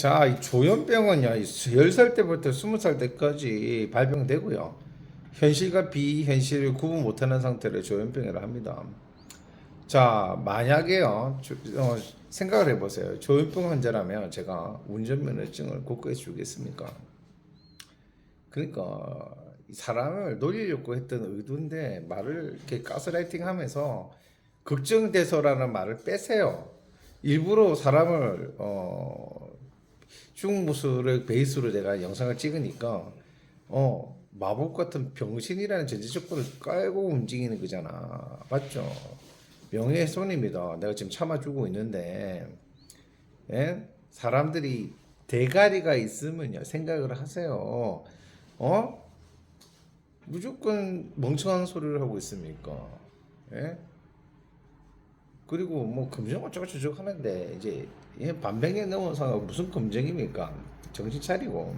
자, 이 조현병은요, 10살 때부터 20살 때까지 발병되고요. 현실과 비현실을 구분 못하는 상태를 조현병이라 합니다. 자, 만약에요, 조- 어, 생각을 해보세요. 조현병 환자라면 제가 운전면허증을 국가에 주겠습니까? 그러니까 이 사람을 놀리려고 했던 의도인데 말을 이렇게 가스라이팅 하면서 걱정돼서라는 말을 빼세요. 일부러 사람을 어 중무술을 베이스로 내가 영상을 찍으니까 어 마법 같은 병신이라는 전제 조건을 깔고 움직이는 거잖아. 맞죠? 명예훼손입니다. 내가 지금 참아주고 있는데 예? 사람들이 대가리가 있으면요 생각을 하세요. 어? 무조건 멍청한 소리를 하고 있습니까? 예? 그리고 뭐 검정 어쩌고 저쩌고 하는데 이제 얘 반백에 상황 무슨 검정입니까? 정신 차리고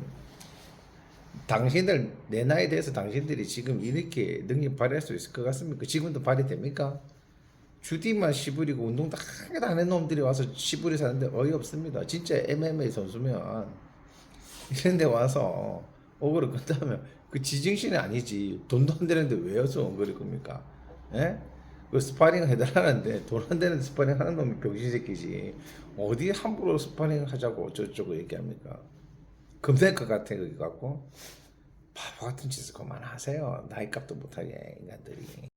당신들 내 나이에 대해서 당신들이 지금 이렇게 능력 발휘할 수 있을 것 같습니까? 지금도 발휘됩니까? 주디만 시부리고 운동 다 하나도 안 한 놈들이 와서 시부리 사는데 어이없습니다. 진짜 MMA 선수면 이런 데 와서 억울을 끈다면 그 지정신이 아니지 돈도 안 되는데 왜 여서 엉거릴 겁니까? 예? 그 스파링 해달라는데 돈 안 되는데 스파링 하는 놈이 병신 새끼지. 어디 함부로 스파링 하자고 어쩌고저쩌고 얘기합니까? 금될 것 같아 그거 갖고. 바보 같은 짓을 그만하세요. 나이 값도 못하게 인간들이